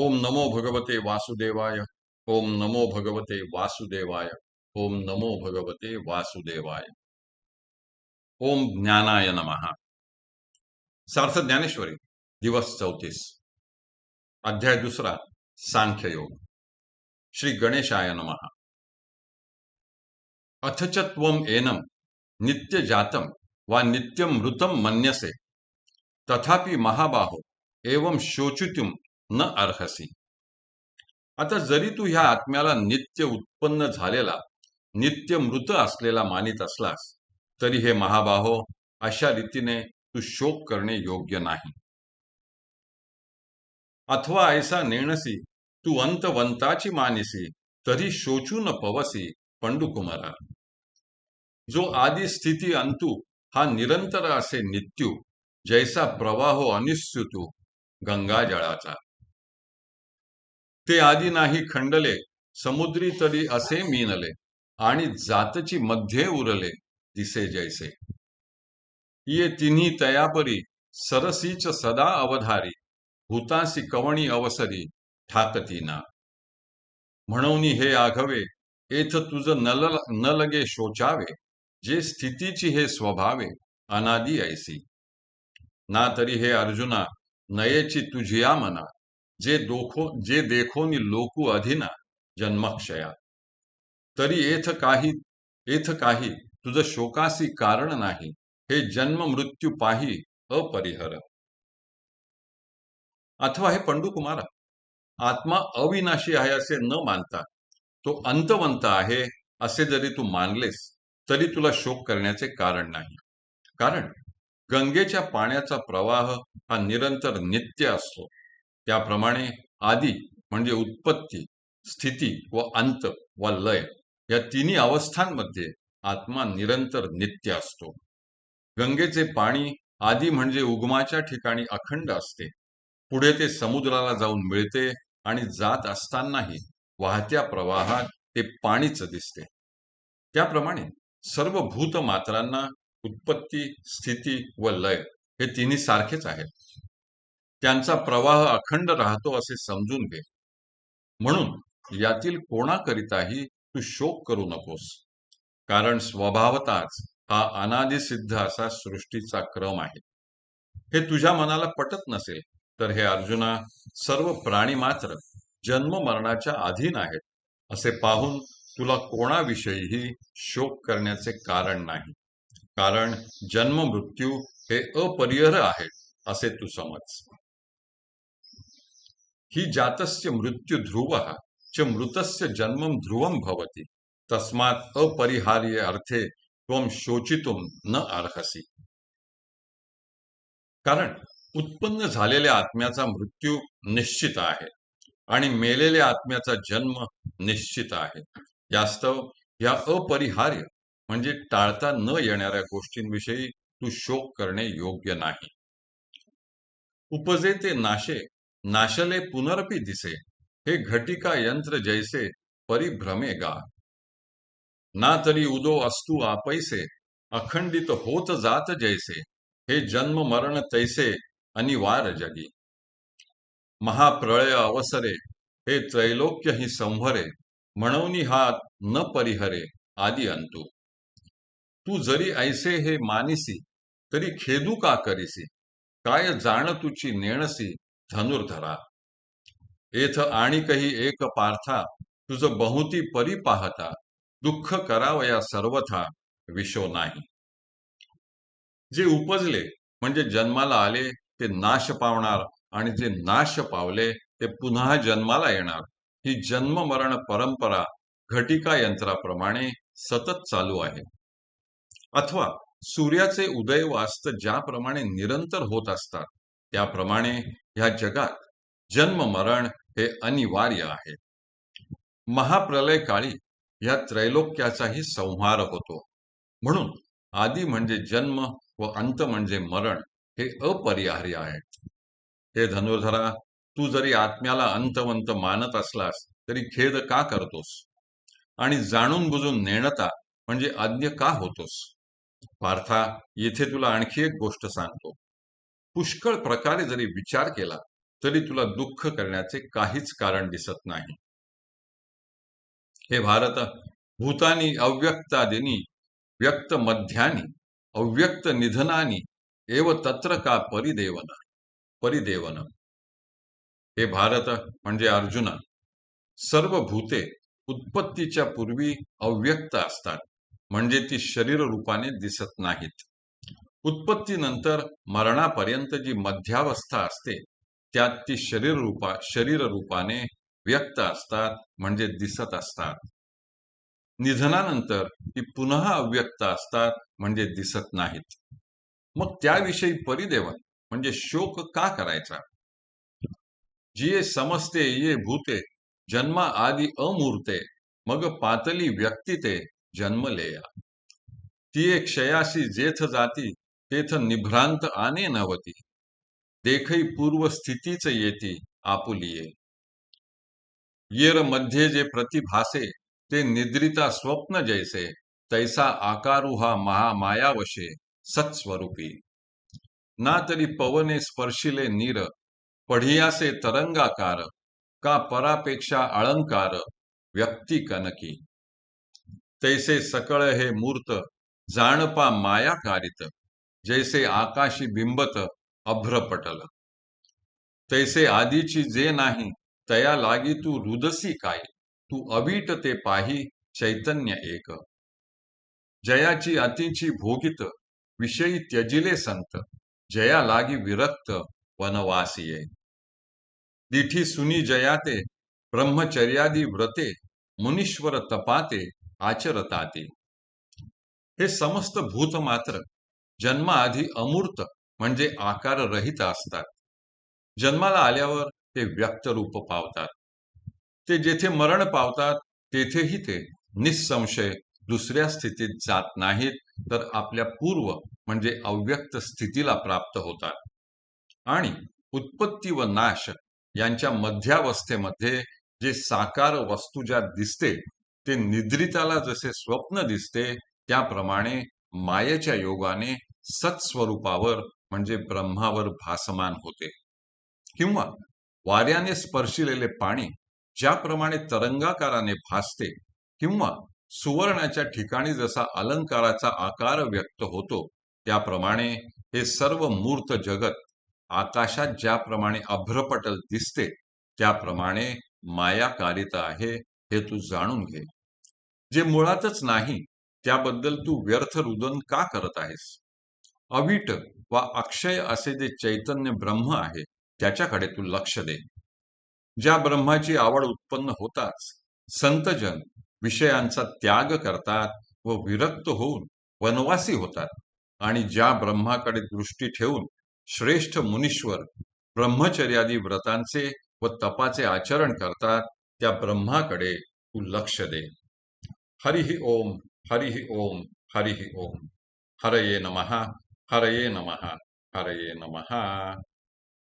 ओम नमो भगवते वासुदेवाय, ओम नमो भगवते वासुदेवाय, ओम नमो भगवते वासुदेवाय। ओम ज्ञानाय नमः। सार्थ ज्ञानेश्वरी, दिवस चौतीस। अध्याय दुसरा सांख्ययोग श्री गणेशाय नमः। अथ च त्वम एनम नित्य जातम वा नित्यम मृतम मन्यसे। तथापि महाबाहो, एवं शोचितुम न अर्हसी. आता जरी तू ह्या आत्म्याला नित्य उत्पन्न झालेला नित्य मृत असलेला मानित असलास तरी हे महाबाहो अशा रीतीने तू शोक करणे योग्य नाही. अथवा ऐसा नेणसी तू अंतवंताची मानिसी तरी शोचू न पवसी पंडुकुमारा. जो आदी स्थिती अंतू हा निरंतर असे नित्यू जैसा प्रवाहो अनिस्युतू गंगाजळाचा ते आधी नाही खंडले समुद्री तरी असे मीनले आणि जातची मध्ये उरले दिसे जैसे. ये तिन्ही तयापरी सरसीच सदा अवधारी भूतासी कवणी अवसरी ठाकतीना म्हणून हे आघवे एथ तुझ नल न लगे शोचावे जे स्थितीची हे स्वभावे अनादी ऐसी. ना तरी हे अर्जुना नयेची तुझिया मना. जे दोखो जे देखोनी लोकू अधिना जन्मक्षया. तरी एथ काही एथ काही तुझ शोकासी कारण नाही हे जन्म मृत्यू पाही अपरिहर. अथवा हे पंडुकुमारा आत्मा अविनाशी आहे असे न मानता तो अंतवंत आहे असे जरी तू मानलेस तरी तुला शोक करण्याचे कारण नाही. कारण गंगेच्या पाण्याचा प्रवाह हा निरंतर नित्य असतो. त्याप्रमाणे आदी म्हणजे उत्पत्ती स्थिती व अंत व लय या तिन्ही अवस्थांमध्ये आत्मा निरंतर नित्य असतो. गंगेचे पाणी आधी म्हणजे उगमाच्या ठिकाणी अखंड असते. पुढे ते समुद्राला जाऊन मिळते आणि जात असतानाही वाहत्या प्रवाहात ते पाणीच दिसते. त्याप्रमाणे सर्व भूत मात्रांना उत्पत्ती स्थिती व लय हे तिन्ही सारखेच आहेत. त्यांचा प्रवाह अखंड राहतो असे समजून घे. म्हणून यातील कोणाकरिताही तू शोक करू नकोस. कारण स्वभावताच हा अनादिसिद्ध असा सृष्टीचा क्रम आहे. हे तुझ्या मनाला पटत नसेल तर हे अर्जुना सर्व प्राणी मात्र जन्म मरणाच्या अधीन आहेत असे पाहून तुला कोणाविषयीही शोक करण्याचे कारण नाही. कारण जन्म मृत्यू हे अपरिहर आहेत असे तू समज. हि जातस्य मृत्यू ध्रुव च मृतस्य जन्म ध्रुवम भवती। तस्मात अपरिहार्य अर्थे त्वम शोचितुम न अर्हसी। कारण उत्पन्न झालेल्या आत्म्याचा मृत्यू निश्चित आहे आणि मेलेल्या आत्म्याचा जन्म निश्चित आहे। यास्तव या अपरिहार्य म्हणजे टाळता न येणाऱ्या गोष्टींविषयी तू शोक करणे योग्य नाही। उपजे ते नाशे नाशले पुनरपि दिसे हे घटिका यंत्र जैसे परिभ्रमे गा ना तरी उदो असतू आपैसे अखंडित होत जात जैसे हे जन्म मरण तैसे अनिवार जगी। महाप्रळय अवसरे हे त्रैलोक्य ही संभरे म्हणून हा न परिहरे आदी अंतू। तू जरी ऐसे हे मानिसी तरी खेदू का करीसी? काय जाण तुची नेणसी धनुर्धरा येथ आणि काही एक पार्था तुझ बहुती परी पाहता. दुःख करावया सर्वथा विशो नाही. जे उपजले म्हणजे जन्माला आले ते नाश पावणार आणि जे नाश पावले ते पुन्हा जन्माला येणार. ही जन्म मरण परंपरा घटिका यंत्राप्रमाणे सतत चालू आहे. अथवा सूर्याचे उदय वास्त ज्याप्रमाणे निरंतर होत असतात त्याप्रमाणे ह्या जगात जन्म मरण हे अनिवार्य आहे. महाप्रलय काळी या त्रैलोक्याचाही संहार होतो. म्हणून आदी म्हणजे जन्म व अंत म्हणजे मरण हे अपरिहार्य आहे. हे धनुर्धरा तू जरी आत्म्याला अंतवंत मानत असलास तरी खेद का करतोस? आणि जाणून बुजून नेणता म्हणजे आज्ञ का होतोस? पार्था येथे तुला आणखी एक गोष्ट सांगतो. पुष्कळ प्रकारे जरी विचार केला तरी तुला दुःख करण्याचे काहीच कारण दिसत नाही. हे भारत भूतानी अव्यक्तादिनी व्यक्त मध्यानी अव्यक्त निधनानी एव तत्र का परिदेवन परिदेवन. हे भारत म्हणजे अर्जुना. सर्व भूते उत्पत्तीच्या पूर्वी अव्यक्त असतात म्हणजे ती शरीर रूपाने दिसत नाहीत. उत्पत्तीनंतर मरणापर्यंत जी मध्यावस्था असते त्यात ती शरीर रूपा शरीर रूपाने व्यक्त असतात म्हणजे दिसत असतात. निधनानंतर ती पुन्हा अव्यक्त असतात म्हणजे दिसत नाहीत. मग त्याविषयी परिदेवन म्हणजे शोक का करायचा? जिये समजते ये भूते जन्मा आदी अमूर्ते मग पातली व्यक्ती ते जन्मलेया. ती एक क्षयाशी जेथ जाती तेथ निभ्रांत आने नवती देखई पूर्व स्थितीच येती आपुलिये. येरमध्ये जे प्रतिभासे ते निद्रिता स्वप्न जैसे तैसा आकारुहा महामायावशे सत्स्वरूपी. ना तरी पवने स्पर्शिले नीर पढियासे तरंगाकार का परापेक्षा अलंकार व्यक्ती कनकी. तैसे सकळ हे मूर्त जाणपा माया कारित जैसे आकाशी बिंबत अभ्रपटल। तैसे आधीची जे नाही तया लागी तू रुदसी काय? तू अवीट ते पाही चैतन्य एक। जयाची अतिची भोगित विषयी त्यजिले संत। जया लागी विरक्त वनवासिये दिठी सुनी जयाते ब्रह्मचर्यादी व्रते मुनीश्वर तपाते आचरताते। हे समस्त भूत मात्र जन्माआधी अमूर्त म्हणजे आकार रहित असतात. जन्माला आल्यावर ते व्यक्त रूप पावतात. ते जेथे मरण पावतात तेथेही ते निसंशय दुसऱ्या स्थितीत जात नाहीत तर आपल्या पूर्व म्हणजे अव्यक्त स्थितीला प्राप्त होतात. आणि उत्पत्ती व नाश यांच्या मध्यावस्थेमध्ये जे साकार वस्तू ज्या दिसते ते निद्रिताला जसे स्वप्न दिसते त्याप्रमाणे मायेच्या योगाने सत्स्वरूपावर म्हणजे ब्रह्मावर भासमान होते. किंवा वाऱ्याने स्पर्शिलेले पाणी ज्याप्रमाणे तरंगाकाराने भासते किंवा सुवर्णाच्या ठिकाणी जसा अलंकाराचा आकार व्यक्त होतो त्याप्रमाणे हे सर्व मूर्त जगत आकाशात ज्याप्रमाणे अभ्रपटल दिसते त्याप्रमाणे मायाकारित आहे हे तू जाणून घे. जे मुळातच नाही त्याबद्दल तू व्यर्थ रुदन का करत आहेस? अविट वा अक्षय असे जे चैतन्य ब्रह्म आहे त्याच्याकडे तू लक्ष दे. ज्या ब्रह्माची आवड उत्पन्न होताच संतजन विषयांचा त्याग करतात व विरक्त होऊन वनवासी होतात आणि ज्या ब्रह्माकडे दृष्टी ठेवून श्रेष्ठ मुनीश्वर ब्रह्मचर्यादी व्रतांचे व तपाचे आचरण करतात त्या ब्रह्माकडे तू लक्ष दे. हरिहि ओम हरिहि ओम हरिहि ओम. हरये नमः. हरये नमः हरये नमः